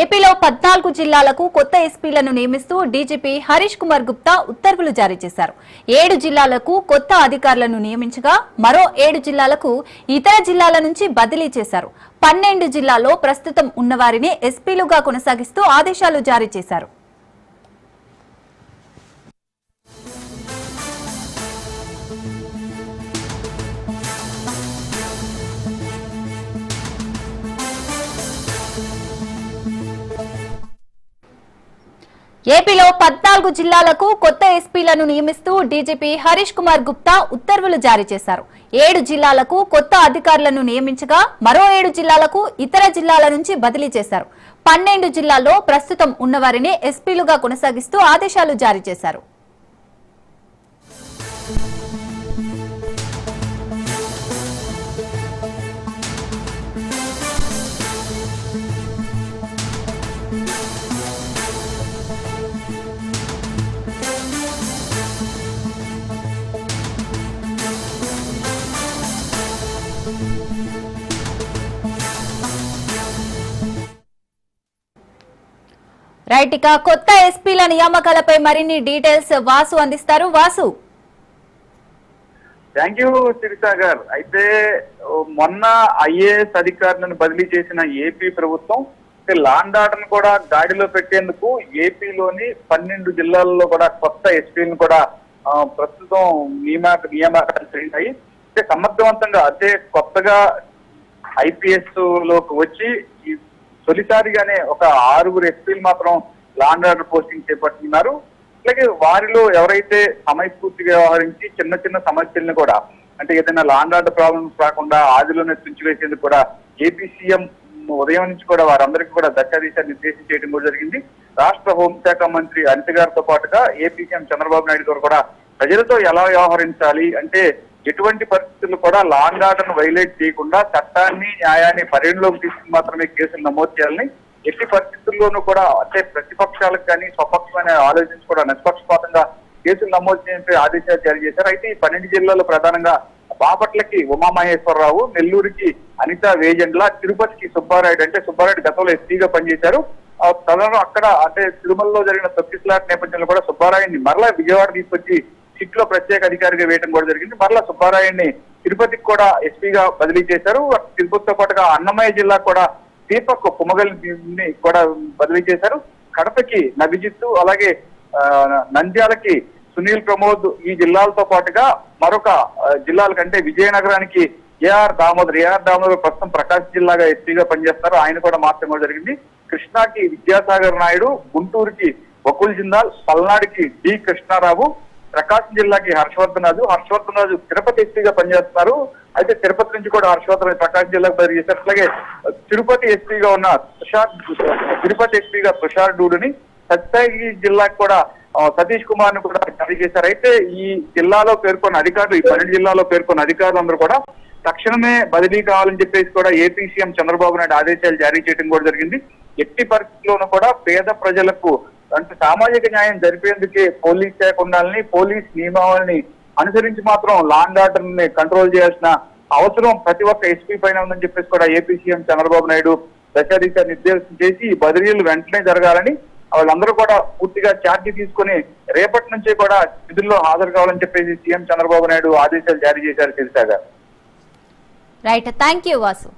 ఏపీలో పద్నాలుగు జిల్లాలకు కొత్త ఎస్పీలను నియమిస్తూ డీజీపీ హరీష్ కుమార్ గుప్తా ఉత్తర్వులు జారీ చేశారు. ఏడు జిల్లాలకు కొత్త అధికారులను నియమించగా మరో ఏడు జిల్లాలకు ఇతర జిల్లాల నుంచి బదిలీ చేశారు. పన్నెండు జిల్లాల్లో ప్రస్తుతం ఉన్నవారిని ఎస్పీలుగా కొనసాగిస్తూ ఆదేశాలు జారీ చేశారు. ఏపీలో పద్నాలుగు జిల్లాలకు కొత్త ఎస్పీలను నియమిస్తూ డీజీపీ హరీష్ కుమార్ గుప్తా ఉత్తర్వులు జారీ చేశారు. ఏడు జిల్లాలకు కొత్త అధికారులను నియమించగా మరో ఏడు జిల్లాలకు ఇతర జిల్లాల నుంచి బదిలీ చేశారు. పన్నెండు జిల్లాల్లో ప్రస్తుతం ఉన్నవారిని ఎస్పీలుగా కొనసాగిస్తూ ఆదేశాలు జారీ చేశారు. రైట్ ఇక కొత్త ఎస్పీల నియామకాలపై మరిన్ని డీటెయిల్స్ వాసు అందిస్తారు. వాసు. థ్యాంక్ యూ సిరిసాగర్ అయితే మొన్న ఐఏఎస్ అధికారులను బదిలీ చేసిన ఏపీ ప్రభుత్వం లాండ్ ఆర్డర్ కూడా గాడిలో పెట్టేందుకు ఏపీలోని పన్నెండు జిల్లాల్లో కూడా కొత్త ఎస్పీలను కూడా ప్రస్తుతం నియామక నియామకాలు చేశాయి. అంటే సమర్థవంతంగా అంటే కొత్తగా ఐపీఎస్లోకి వచ్చి తొలిసారిగానే ఒక ఆరుగురు ఎస్పీలు మాత్రం లాండ్ ఆర్డర్ పోస్టింగ్ చేపట్టుకున్నారు అలాగే వారిలో ఎవరైతే సమయస్ఫూర్తిగా వ్యవహరించి చిన్న చిన్న సమస్యలను కూడా అంటే ఏదైనా లాండ్ ఆర్డర్ ప్రాబ్లమ్స్ రాకుండా ఆదిలోనే తుంచివేసేందుకు కూడా ఏపీ సీఎం ఉదయం నుంచి కూడా వారందరికీ కూడా దశాదిశ నిర్దేశం చేయడం కూడా జరిగింది. రాష్ట్ర హోంశాఖ మంత్రి అనిత గారితో పాటుగా ఏపీ సీఎం చంద్రబాబు నాయుడు గారు కూడా ప్రజలతో ఎలా వ్యవహరించాలి అంటే ఎటువంటి పరిస్థితుల్లో కూడా లాంగ్ ఆర్డర్ వైలేట్ చేయకుండా చట్టాన్ని న్యాయాన్ని పరిగణలోకి తీసుకుని మాత్రమే కేసులు నమోదు చేయాలని ఎట్టి పరిస్థితుల్లోనూ కూడా అంటే ప్రతిపక్షాలకు కానీ స్వపక్షమైన ఆలోచించి కూడా నిష్పక్షపాతంగా కేసులు నమోదు చేయడానికి ఆదేశాలు జారీ చేశారు. అయితే ఈ పన్నెండు జిల్లాల్లో ప్రధానంగా బాపట్లకి ఉమామహేశ్వరరావు నెల్లూరుకి అనిత వేజెండ్ల తిరుపతికి సుబ్బారాయుడు అంటే సుబ్బారాయుడు గతంలో ఎస్పీగా పనిచేశారు. ఆ అక్కడ అంటే తిరుమలలో జరిగిన తొక్కిస్లాట్ నేపథ్యంలో కూడా సుబ్బారాయుడిని మరలా విజయవాడ తీసుకొచ్చి సిట్లో ప్రత్యేక అధికారిగా వేయడం కూడా జరిగింది. మరలా సుబ్బారాయుడిని తిరుపతికి కూడా ఎస్పీగా బదిలీ చేశారు. తిరుపతితో పాటుగా అన్నమయ్య జిల్లా కూడా దీపక్ కుమగల్ని కూడా బదిలీ చేశారు. కడపకి నభిజిత్తు అలాగే నంద్యాలకి సునీల్ ప్రమోద్ ఈ జిల్లాలతో పాటుగా మరొక జిల్లాల కంటే విజయనగరానికి ఏఆర్ దామోదర్ ఏఆర్ దామోదర్ ప్రస్తుతం ప్రకాశ్ జిల్లాగా ఎస్పీగా పనిచేస్తారు ఆయన కూడా మార్చడం కూడా జరిగింది. కృష్ణాకి విద్యాసాగర్ నాయుడు గుంటూరుకి బకుల్ జిందాల్ పల్నాడుకి డి కృష్ణారావు ప్రకాశం జిల్లాకి హర్షవర్ధన్ రాజు. హర్షవర్ధన్ రాజు తిరుపతి ఎస్పీగా పనిచేస్తున్నారు. అయితే తిరుపతి నుంచి కూడా హర్షవర్ధన్ ప్రకాశం జిల్లాకు బదిలీ చేశారు అలాగే తిరుపతి ఎస్పీగా ఉన్న తుషార్ తిరుపతి ఎస్పీగా తుషార్ డూడుని సత్యసాయి జిల్లాకు కూడా సతీష్ కుమార్ను కూడా జారీ చేశారు. అయితే ఈ జిల్లాలో పేర్కొన్న అధికారులు ఈ పన్నెండు జిల్లాలో పేర్కొన్న అధికారులందరూ కూడా తక్షణమే బదిలీ కావాలని చెప్పేసి కూడా ఏపీ సీఎం చంద్రబాబు నాయుడు ఆదేశాలు జారీ చేయడం కూడా జరిగింది. ఎట్టి పరిస్థితుల్లోనూ కూడా పేద ప్రజలకు అంటే సామాజిక న్యాయం జరిపేందుకే పోలీస్ శాఖ ఉండాలని పోలీస్ నియమావళిని అనుసరించి మాత్రం లాండ్ ఆర్డర్ని కంట్రోల్ చేయాల్సిన అవసరం ప్రతి ఒక్క ఎస్పీ పైన ఉందని చెప్పేసి కూడా ఏపీ సీఎం చంద్రబాబు నాయుడు దశాదిశ నిర్దేశం చేసి ఈ బదిలీలు వెంటనే జరగాలని వాళ్ళందరూ కూడా పూర్తిగా ఛార్జీ తీసుకుని రేపటి నుంచే కూడా విధుల్లో హాజరు కావాలని చెప్పేసి సీఎం చంద్రబాబు నాయుడు ఆదేశాలు జారీ చేశారు తెలిసాగా. Right thank you Vasu